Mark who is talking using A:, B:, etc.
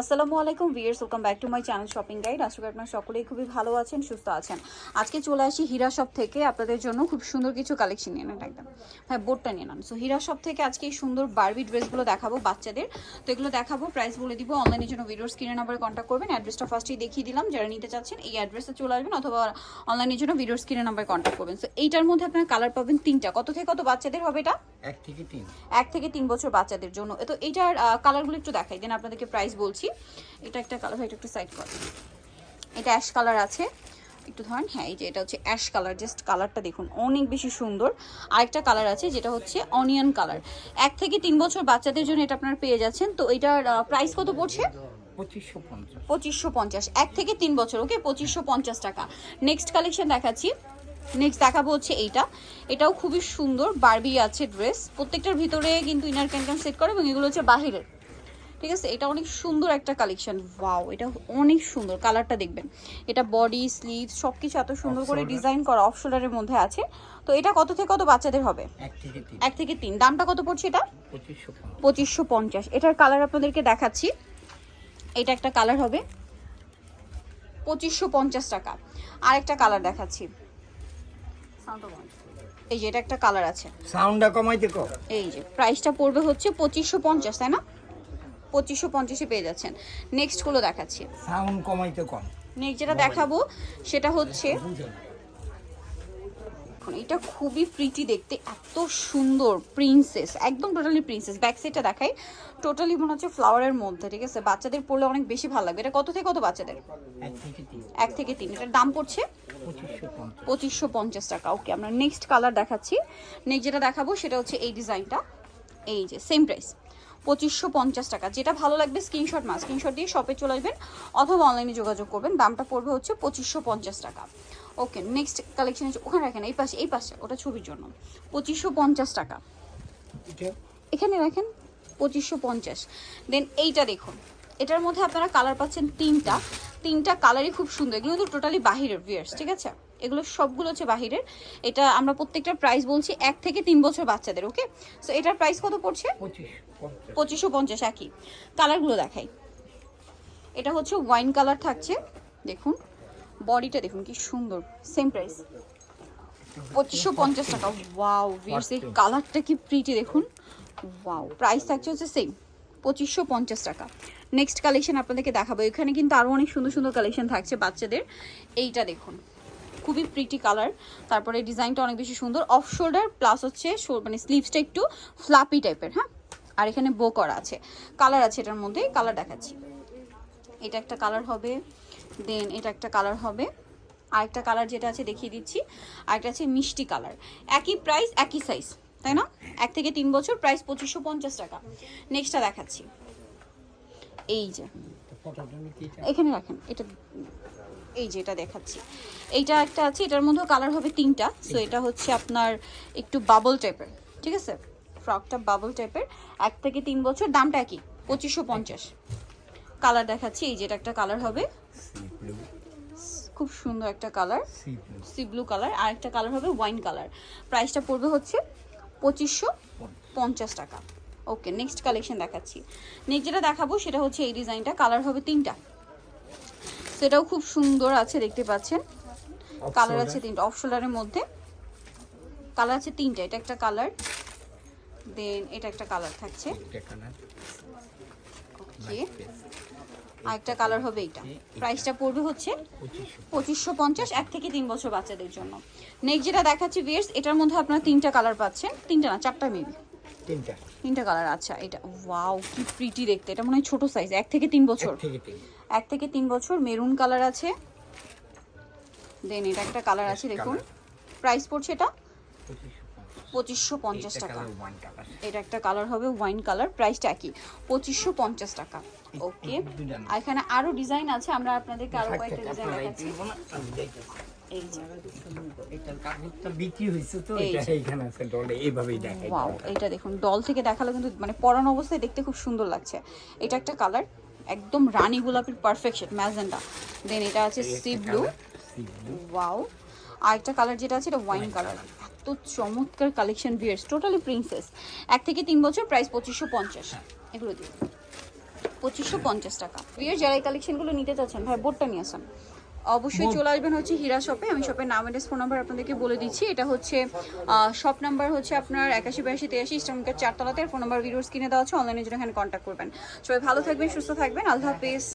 A: আসসালামু আলাইকুম viewers welcome back to my channel shopping guide. আশা করি আপনারা সকলেই খুবই ভালো আছেন, সুস্থ আছেন। আজকে চলে আসি হীরা শপ থেকে আপনাদের জন্য খুব সুন্দর কিছু কালেকশন নিয়ে নেন একদম। হ্যাঁ বোর্ডটা নিয়ে নেন। সো হীরা শপ থেকে আজকে এই সুন্দর বারবি ড্রেসগুলো দেখাবো বাচ্চাদের। তো এগুলো দেখাবো প্রাইস বলে দিব অনলাইনের জন্য ভিডিওর স্ক্রিনে নাম্বারে কন্ট্যাক্ট করবেন। অ্যাড্রেসটা ফার্স্টেই দেখিয়ে দিলাম, যারা নিতে চাচ্ছেন এই অ্যাড্রেসে চলে আসবেন, অথবা অনলাইনের জন্য ভিডিওর স্ক্রিনে নাম্বারে কন্ট্যাক্ট করবেন। সো এইটার মধ্যে আপনারা কালার পাবেন তিনটা। কত থেকে কত বাচ্চাদের হবে এটা?
B: এক থেকে তিন।
A: এক থেকে তিন বছর বাচ্চাদের জন্য। তো এইটার কালারগুলো একটু দেখাই দেন আপনাদেরকে প্রাইস বলছি। এটা একটা কালার ভাই এটা একটু সাইড কর এটা অ্যাশ কালার আছে। একটু ধরেন হ্যাঁ এই যে এটা হচ্ছে অ্যাশ কালার জাস্ট কালারটা দেখুন অনেক বেশি সুন্দর। আরেকটা কালার আছে যেটা হচ্ছে অনিয়ন কালার এক থেকে তিন বছর বাচ্চাদের জন্য এটা আপনারা পেয়ে যাচ্ছেন। তো এটার প্রাইস কত পড়ছে?
B: পঁচিশশো পঞ্চাশ।
A: পঁচিশশো পঞ্চাশ। এক থেকে তিন বছর ওকে পঁচিশশো পঞ্চাশ টাকা। নেক্সট কালেকশন দেখাচ্ছি। নেক্সট দেখাবো হচ্ছে এইটা। এটাও খুবই সুন্দর বারবি আছে ড্রেস প্রত্যেকটার ভিতরে কিন্তু ইনার ক্যান সেট করে এবং এগুলো হচ্ছে বাহিরের। ঠিক আছে? এটা অনেক সুন্দর একটা কালেকশন ওয়াও এটা অনেক সুন্দর। কালারটা দেখবেন। এটা বডি স্লিভ সব কিছু এত সুন্দর করে ডিজাইন করা অফ শোল্ডারের মধ্যে আছে। তো এটা কত থেকে কত বাচ্চাদের হবে?
B: এক থেকে তিন।
A: দামটা কত পড়ছে এটা?
B: পঁচিশশো পঞ্চাশ।
A: পঁচিশশো পঞ্চাশ। এটার কালার আপনাদেরকে দেখাচ্ছি। এটা একটা কালার হবে। পঁচিশশো পঞ্চাশ টাকা। আরেকটা কালার দেখাচ্ছি। এই যে এটা একটা কালার আছে।
B: সাউন্ডটা কমাইতে কো।
A: এই যে প্রাইসটা পড়বে হচ্ছে পঁচিশশো পঞ্চাশ তাই না? পঁচিশশো পঞ্চাশে পেয়ে যাচ্ছেন। নেক্সটগুলো দেখাচ্ছি।
B: সাউন্ড কমাইতে কম
A: নেক্সট যেটা দেখাবো সেটা হচ্ছে এখন এটা খুবই প্রিটি দেখতে এত সুন্দর প্রিন্সেস একদম টোটালি প্রিন্সেস ব্যাক সাইডটা দেখাই টোটালি মনে হচ্ছে ফ্লাওয়ারের মধ্যে ঠিক আছে? বাচ্চাদের পরলে অনেক বেশি ভালো লাগবে। এটা কত থেকে কত বাচ্চাদের?
B: এক থেকে তিন।
A: এটার দাম পড়ছে?
B: পঁচিশশো পঞ্চাশ
A: টাকা। ওকে আমরা নেক্সট কালার দেখাচ্ছি। নেক্সট যেটা দেখাবো সেটা হচ্ছে এই ডিজাইনটা এই যে সেম প্রাইস পঁচিশশো পঞ্চাশ টাকা। যেটা ভালো লাগবে স্ক্রিনশট মাস স্ক্রিনশট দিয়ে শপে চলে আসবেন অথবা অনলাইনে যোগাযোগ করবেন। দামটা পড়বে হচ্ছে পঁচিশশো পঞ্চাশ টাকা। ওকে নেক্সট কালেকশন ওখানে রাখেন এই পাশে এই পাশে ওটা ছবির জন্য। পঁচিশশো পঞ্চাশ টাকা। এখানে রাখেন পঁচিশশো পঞ্চাশ। দেন এইটা দেখুন এটার মধ্যে আপনারা কালার পাচ্ছেন তিনটা। তিনটা কালারই খুব সুন্দর এগুলো তো টোটালি বাহিরের ভিয়ার্স ঠিক আছে? এগুলো সবগুলো হচ্ছে বাহিরের। এটা আমরা প্রত্যেকটার প্রাইস বলছি এক থেকে তিন বছর বাচ্চাদের ওকে সো এটার প্রাইস কত পড়ছে? পঁচিশশো পঞ্চাশ একই। কালারগুলো দেখাই। এটা হচ্ছে ওয়াইন কালার থাকছে দেখুন। বডিটা দেখুন কি সুন্দর সেম প্রাইস পঁচিশশো পঞ্চাশ টাকা ওয়াও এই কালারটা কি প্রিটি দেখুন। ওয়াও প্রাইস থাকছে হচ্ছে সেম পঁচিশশো পঞ্চাশ টাকা। নেক্সট কালেকশন আপনাদেরকে দেখাবো। এখানে কিন্তু আরও অনেক সুন্দর সুন্দর কালেকশন থাকছে বাচ্চাদের। এইটা দেখুন। খুবই প্রিটি কালার তারপরে ডিজাইনটা অনেক বেশি সুন্দর। অফ শোল্ডার প্লাস হচ্ছে মানে স্লিভসটা একটু ফ্লাপি টাইপের হ্যাঁ? আর এখানে বো করা আছে। কালার আছে এটার মধ্যে কালার দেখাচ্ছি। এটা একটা কালার হবে দেন এটা একটা কালার হবে। আরেকটা কালার যেটা আছে দেখিয়ে দিচ্ছি আরেকটা আছে মিষ্টি কালার একই প্রাইস একই সাইজ তাই না? এক থেকে তিন বছর প্রাইস পঁচিশশো পঞ্চাশ টাকা। নেক্সটটা দেখাচ্ছি। এই যে। এখানে রাখেন এটা এই যে এটা দেখাচ্ছি। এইটা একটা আছে এটার মধ্যে কালার হবে তিনটা। সো এটা হচ্ছে আপনার একটু বাবল টাইপের ঠিক আছে? ফ্রকটা বাবল টাইপের এক থেকে তিন বছর দামটা একই পঁচিশশো পঞ্চাশ। কালার দেখাচ্ছি এই যেটা একটা কালার হবে। খুব সুন্দর একটা কালার
B: সি ব্লু
A: কালার আর একটা কালার হবে ওয়াইন কালার প্রাইসটা পড়বে হচ্ছে পঁচিশশো পঞ্চাশ টাকা। ওকে নেক্সট কালেকশন দেখাচ্ছি। নেক্সট যেটা দেখাবো সেটা হচ্ছে এই ডিজাইনটা কালার হবে তিনটা। সেটাও খুব সুন্দর আছে দেখতে পাচ্ছেন। কালার আছে তিনটা অফ শোল্ডারের মধ্যে। কালার আছে তিনটা এটা একটা কালার দেন এটা একটা কালার থাকছে। ওকে আরেকটা কালার হবে এইটা। প্রাইসটা পড়বে হচ্ছে
B: পঁচিশশো।
A: পঁচিশশো পঞ্চাশ এক থেকে তিন বছর বাচ্চাদের জন্য। নেক্সট যেটা দেখাচ্ছি ভিয়ার্স এটার মধ্যে আপনারা তিনটা কালার পাচ্ছেন। তিনটা না চারটা মেবি
B: তিনটা।
A: তিনটা কালার আচ্ছা এটা ওয়াও কি প্রিটি দেখতে। এটা মনে হয় ছোট সাইজ এক থেকে তিন বছর।
B: এক থেকে তিন
A: বছর মেরুন কালার আছে। দেন এটা একটা কালার আছে দেখুন। প্রাইস পড়ছে এটা?
B: পঁচিশশো পঞ্চাশ।
A: টাকা। এটা একটা কালার হবে ওয়াইন কালার প্রাইসটা একই। পঁচিশশো পঞ্চাশ টাকা। ওকে আর এখানে আরও ডিজাইন আছে আমরা আপনাদেরকে আরও কয়েকটা ডিজাইন দেখাচ্ছি।
B: এটা
A: দেখুন ডল থেকে দেখালে কিন্তু মানে পরানো অবস্থায় দেখতে খুব সুন্দর লাগছে। এটা একটা কালার। একদম রানী গোলাপির পারফেকশন ম্যাজেন্ডা দেন এটা আছে সি ব্লু ওয়াও আর একটা কালার যেটা আছে এটা ওয়াইন কালার এত চমৎকার কালেকশন বিয়ার্স টোটালি প্রিন্সেস এক থেকে তিন বছর প্রাইস পঁচিশশো পঞ্চাশ। এগুলো দিয়ে। পঁচিশশো পঞ্চাশ টাকা। বিয়ার যারা এই কালেকশনগুলো নিতে চাচ্ছেন ভাই বোর্ডটা নিয়ে আসেন। অবশ্যই চলে আসবেন হচ্ছে হীরা শপে আমি শপের নাম অ্যাড্রেস ফোন নাম্বার আপনাদেরকে বলে দিচ্ছি। এটা হচ্ছে শপ নাম্বার হচ্ছে আপনার একাশি বিরাশি তেরাশি ইস্টার্নকের চারতলাতে। ফোন নাম্বার ভিডিওস কিনে দেওয়া আছে। অনলাইনে জন্য এখানে কন্ট্যাক্ট করবেন। সবাই ভালো থাকবেন সুস্থ থাকবেন। আল্লাহ হাফিজ।